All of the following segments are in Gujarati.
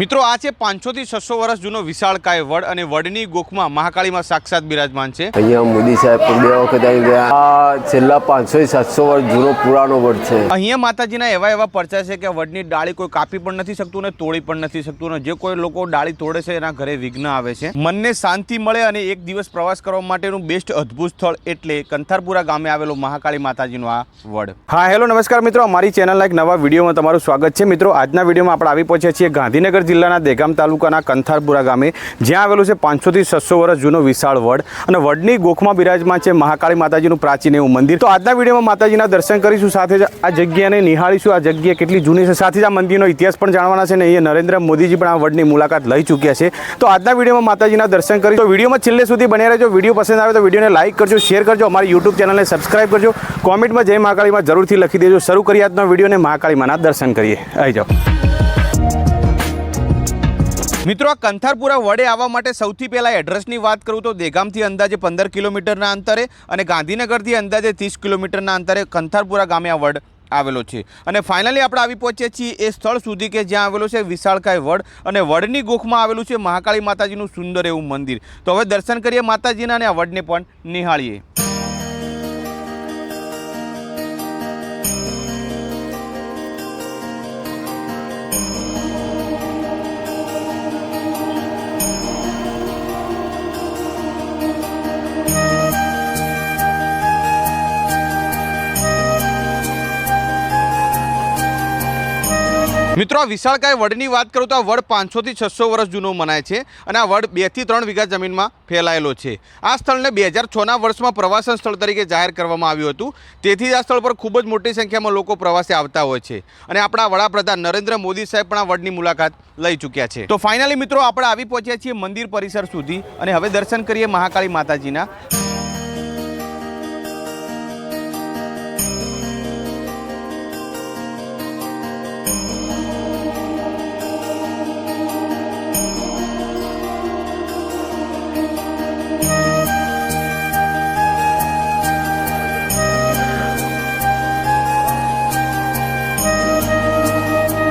મિત્રો આ છે પાંચસો થી છસો વર્ષ જૂનો વિશાળકાય વડ અને વડની ગોખમાં મહાકાળીમાં સાક્ષાત બિરાજમાન છે. અહીંયા મોદી સાહેબ બે વખત આવી ગયા. આ છેલ્લા પાંચસો સાતસો વર્ષ જૂનો પુરાણો વડ છે. અહીંયા માતાજીના એવા એવા પરચા છે કે વડની ડાળી કોઈ કાપી પણ નથી શકતું ને તોડી પણ નથી શકતું ને જે કોઈ લોકો ડાળી તોડે છે એના ઘરે વિઘ્ન આવે છે. મનને શાંતિ મળે અને એક દિવસ પ્રવાસ કરવા માટેનું બેસ્ટ અદ્ભુત સ્થળ એટલે કંથારપુરા ગામે આવેલો મહાકાળી માતાજીનો આ વડ. હા હેલો નમસ્કાર મિત્રો. અમારી ચેનલના એક નવા વિડીયોમાં તમારું સ્વાગત છે. મિત્રો આજના વિડીયોમાં આપણે આવી પહોંચ્યા છીએ ગાંધીનગર જિલ્લાના દેગામ તાલુકાના કંથારપુરા ગામે જ્યાં આવેલું છે પાંચસોથી છસો વર્ષ જૂનો વિશાળ વડ અને વડની ગોખમાં બિરાજમાન છે મહાકાળી માતાજીનું પ્રાચીન એવું મંદિર. તો આજના વિડીયોમાં માતાજીના દર્શન કરીશું સાથે જ આ જગ્યાને નિહાળીશું. આ જગ્યા કેટલી જૂની છે સાથે જ આ મંદિરનો ઇતિહાસ પણ જાણવાના છે ને અહીંયા નરેન્દ્ર મોદીજી પણ આ વડની મુલાકાત લઈ ચૂક્યા છે. તો આજના વિડીયોમાં માતાજીના દર્શન કરી તો વિડીયોમાં છેલ્લે સુધી બન્યા રહેજો. વીડિયો પસંદ આવે તો વિડીયોને લાઇક કરજો, શેર કરજો, અમારી યુટ્યુબ ચેનલને સબસ્ક્રાઈબ કરજો. કોમેન્ટમાં જય મહાકાળીમાં જરૂરથી લખી દેજો. શરૂ કરી આજનો વિડીયોને મહાકાળીમાંના દર્શન કરીએ. આવી જાઓ. મિત્રો, આ કંથારપુરા વડે આવવા માટે સૌથી પહેલાં એડ્રેસની વાત કરું તો દેગામથી અંદાજે પંદર કિલોમીટરના અંતરે અને ગાંધીનગરથી અંદાજે ત્રીસ કિલોમીટરના અંતરે કંથારપુરા ગામે આ વડ આવેલો છે. અને ફાઇનલી આપણે આવી પહોંચ્યા છીએ એ સ્થળ સુધી કે જ્યાં આવેલું છે વિશાળકાય વડ અને વડની ગોખમાં આવેલું છે મહાકાળી માતાજીનું સુંદર એવું મંદિર. તો હવે દર્શન કરીએ માતાજીના અને આ વડને પણ નિહાળીએ. મિત્રો, આ વિશાળકાય વડની વાત કરું તો આ વડ પાંચસોથી છસો વર્ષ જૂનો મનાય છે અને આ વડ બેથી ત્રણ વીઘા જમીનમાં ફેલાયેલો છે. આ સ્થળને બે હજાર છના વર્ષમાં પ્રવાસન સ્થળ તરીકે જાહેર કરવામાં આવ્યું હતું. તેથી આ સ્થળ પર ખૂબ જ મોટી સંખ્યામાં લોકો પ્રવાસે આવતા હોય છે. અને આપણા વડાપ્રધાન નરેન્દ્ર મોદી સાહેબ પણ આ વડની મુલાકાત લઈ ચૂક્યા છે. તો ફાઇનલી મિત્રો, આપણે આવી પહોંચ્યા છીએ મંદિર પરિસર સુધી. અને હવે દર્શન કરીએ મહાકાળી માતાજીના.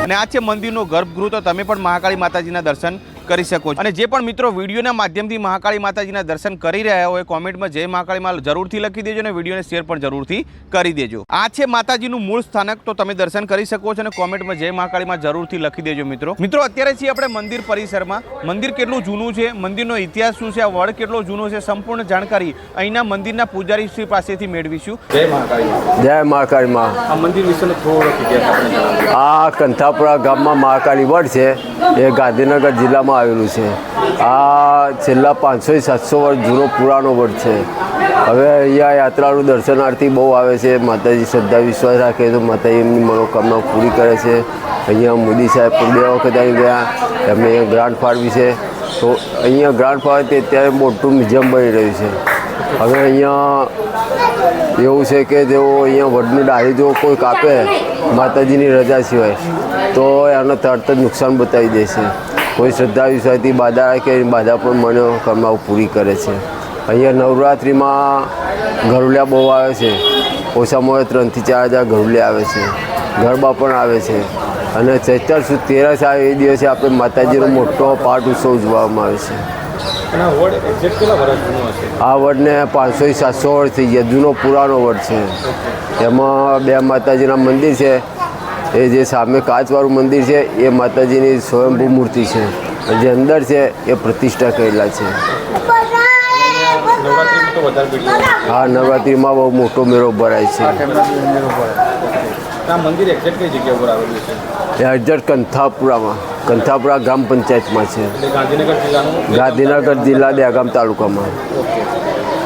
અને આ છે મંદિરનો ગર્ભગૃહ. તો તમે પણ મહાકાળી માતાજીના દર્શન કરી શકો છો. અને જે પણ મિત્રો વિડીયોના માધ્યમથી મહાકાળી માતાજીના દર્શન કરી રહ્યા હોય કોમેન્ટમાં જય મહાકાળીમાં જરૂરથી લખી દેજો અને વિડીયોને શેર પણ જરૂરથી કરી દેજો. આ છે માતાજીનું મૂળ સ્થાનક તો તમે દર્શન કરી શકો છો અને કોમેન્ટમાં જય મહાકાળીમાં જરૂરથી લખી દેજો મિત્રો. મિત્રો અત્યારે છીએ આપણે મંદિર પરિસરમાં. મંદિર કેટલું જૂનું છે મંદિરનો ઇતિહાસ શું છે આ વડ કેટલો જૂનો છે સંપૂર્ણ જાણકારી અહીંના મંદિરના પૂજારી શ્રી પાસેથી મેળવીશું. જય મહાકાળી જય મહાકાળી માં. આ મંદિર વિશેનો થોડો આ કંથાપુરા ગામમાં મહાકાળી વડ છે. એ ગાંધીનગર જિલ્લામાં આવેલું છે. આ છેલ્લા પાંચસો સાતસો વર્ષ જૂનો પુરાણો વડ છે. હવે અહીંયા યાત્રાળુ દર્શનાર્થી બહુ આવે છે. માતાજી શ્રદ્ધા, વિશ્વાસ રાખે તો માતાજી એમની મનોકામના પૂરી કરે છે. અહીંયા મોદી સાહેબ પણ બે વખત આવી ગયા. એમને અહીંયા ગ્રાન્ટ ફાળવી છે. તો અહીંયા ગ્રાન્ટ ફાળવે તે અત્યારે મોટું મ્યુઝિયમ બની રહ્યું છે. હવે અહીંયા એવું છે કે જેઓ અહીંયા વડની ડાળી જો કોઈ કાપે માતાજીની રજા સિવાય, તો એને તરત જ નુકસાન બતાવી દે છે. કોઈ શ્રદ્ધા વિશ્વાસથી બાધા રાખે એની બાધા પણ મનોકામનાઓ પૂરી કરે છે. અહીંયા નવરાત્રિમાં ગરુડિયા બહુ આવે છે. ઓછામાં ઓછા ત્રણથી ચાર હજાર ગરુડિયા આવે છે. ગરબા પણ આવે છે. અને ચૈતર સુદ તેરસ આવે એ દિવસે આપણે માતાજીનો મોટો પાઠ ઉત્સવ ઉજવવામાં આવે છે. આ વડ વડને પાંચસો સાતસો વર્ષ થઈ ગયા. જૂનો પુરાણો વડ છે. એમાં બે માતાજીના મંદિર છે. એ જે સામે કાચવાળું મંદિર છે એ માતાજીની સ્વયંભૂ મૂર્તિ છે. જે અંદર છે એ પ્રતિષ્ઠા કરેલા છે. આ નવરાત્રિમાં બહુ મોટો મેળો ભરાય છે. એક્ઝેક્ટ કંથાપુરામાં. કંથાપુરા ગ્રામ પંચાયતમાં છે. ગાંધીનગર જિલ્લા દહેગામ તાલુકામાં. ઓકે.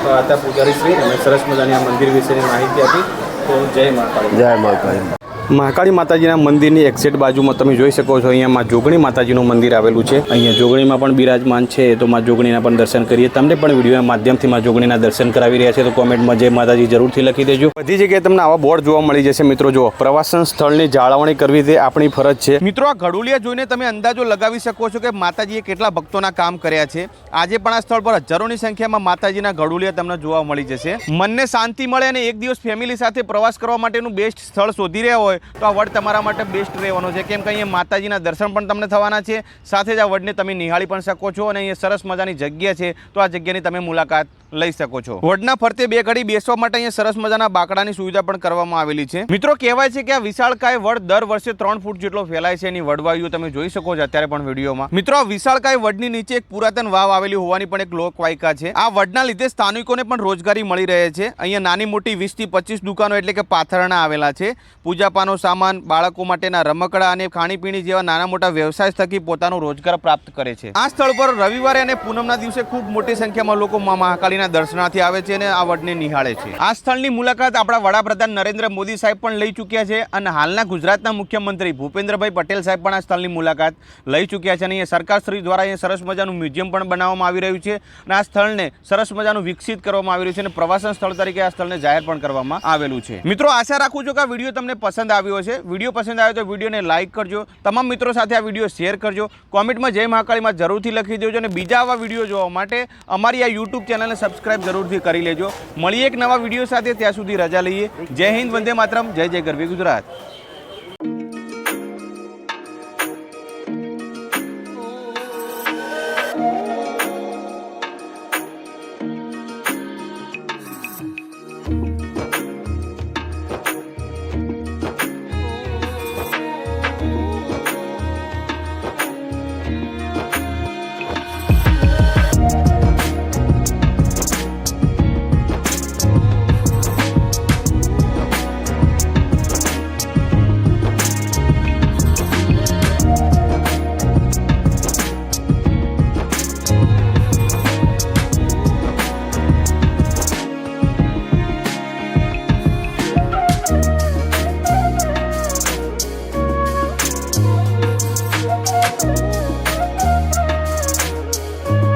તો આ ત્યાં પૂજારી શ્રી સરસ મજાની આ મંદિર વિશેની માહિતી આપી. તો જય માતા જય મહાકાળી. મહાકાળી માતાજીના મંદિરની એક્ઝેટ બાજુમાં તમે જોઈ શકો છો અહીંયા માં જોગણી માતાજીનું મંદિર આવેલું છે. અહીંયા જોગણીમાં પણ બિરાજમાન છે તો માં જોગણીના પણ દર્શન કરીએ. તમને પણ વિડીયોના માધ્યમથી માં જોગણીના દર્શન કરાવી રહ્યા છે તો કોમેન્ટમાં જય માતાજી જરૂરથી લખી દેજો. બધી જગ્યાએ તમને આવા બોર્ડ જોવા મળી જશે મિત્રો. જો પ્રવાસન સ્થળની જાળવણી કરવી તે આપણી ફરજ છે. મિત્રો આ ઘડુલિયા જોઈને તમે અંદાજો લગાવી શકો છો કે માતાજીએ કેટલા ભક્તોના કામ કર્યા છે. આજે પણ આ સ્થળ પર હજારોની સંખ્યામાં માતાજીના ઘડુલિયા તમને જોવા મળી જશે. મનને શાંતિ મળે અને એક દિવસ ફેમિલી સાથે પ્રવાસ કરવા માટેનું બેસ્ટ સ્થળ શોધી રહ્યા હોય તો આ વડ તમારા માટે બેસ્ટ રહેવાનો છે. કેમ કે અહીંયા માતાજીના દર્શન પણ તમને થવાના છે. સાથે જ આ વડને તમે નિહાળી પણ શકો છો અને અહીંયા સરસ મજાની જગ્યા છે. તો આ જગ્યાની તમે મુલાકાત લઈ શકો છો. વડના ફરતે બે ઘડી બેસવા માટે અહીંયા સરસ મજાના બાકડાની સુવિધા પણ કરવામાં આવેલી છે. મિત્રો, કહેવાય છે કે આ વિશાળકાય વડ દર વર્ષે ત્રણ ફૂટ જેટલો ફેલાય છે. એની વડવાયુ તમે જોઈ શકો છો અત્યારે પણ વિડીયોમાં. મિત્રો, આ વિશાળકાય વડની નીચે એક પુરાતન વાવ આવેલી હોવાની પણ એક લોકવાયકા છે. આ વડના લીધે સ્થાનિકોને પણ રોજગારી મળી રહે છે. અહીંયા નાની મોટી વીસથી પચીસ દુકાનો એટલે કે પાથરણા આવેલા છે. પૂજાપાનો સામાન, બાળકો માટેના રમકડા અને ખાણીપીણી જેવા નાના મોટા વ્યવસાય થકી પોતાનો રોજગાર પ્રાપ્ત કરે છે. આ સ્થળ પર રવિવારે અને પૂનમના દિવસે ખૂબ મોટી સંખ્યામાં લોકો મા મહાકાળીના દર્શનાર્થી આવે છે અને આ વડને નિહાળે છે. આ સ્થળની મુલાકાત આપણા વડાપ્રધાન નરેન્દ્ર મોદી સાહેબ પણ લઈ ચૂક્યા છે અને હાલના ગુજરાતના મુખ્યમંત્રી ભૂપેન્દ્રભાઈ પટેલ સાહેબ પણ આ સ્થળની મુલાકાત લઈ ચૂક્યા છે અને અહીંયા સરકાર શ્રી દ્વારા અહીંયા સરસ મજાનું મ્યુઝિયમ પણ બનાવવામાં આવી રહ્યું છે અને આ સ્થળને સરસ મજાનું વિકસિત કરવામાં આવી રહ્યું છે અને પ્રવાસન સ્થળ તરીકે આ સ્થળને જાહેર પણ કરવામાં આવેલું છે. મિત્રો, આશા રાખું છું કે આ વીડિયો તમને પસંદ આવ્યો છે વીડિયો પસંદ આવ્યો તો વિડીયોને લાઇક કરજો, તમામ મિત્રો સાથે આ વીડિયો શેર કરજો, કોમેન્ટમાં જય મહાકાળીમાં જરૂરથી લખી દેજો અને બીજા આવા વીડિયો જોવા માટે અમારી આ યુટ્યુબ ચેનલને સબસ્ક્રાઇબ જરૂરથી કરી લેજો. મળીએ એક નવા વીડિયો સાથે, ત્યાં સુધી રજા લઈએ. જય હિન્દ, વંદે માતરમ, જય જય ગરવી ગુજરાત.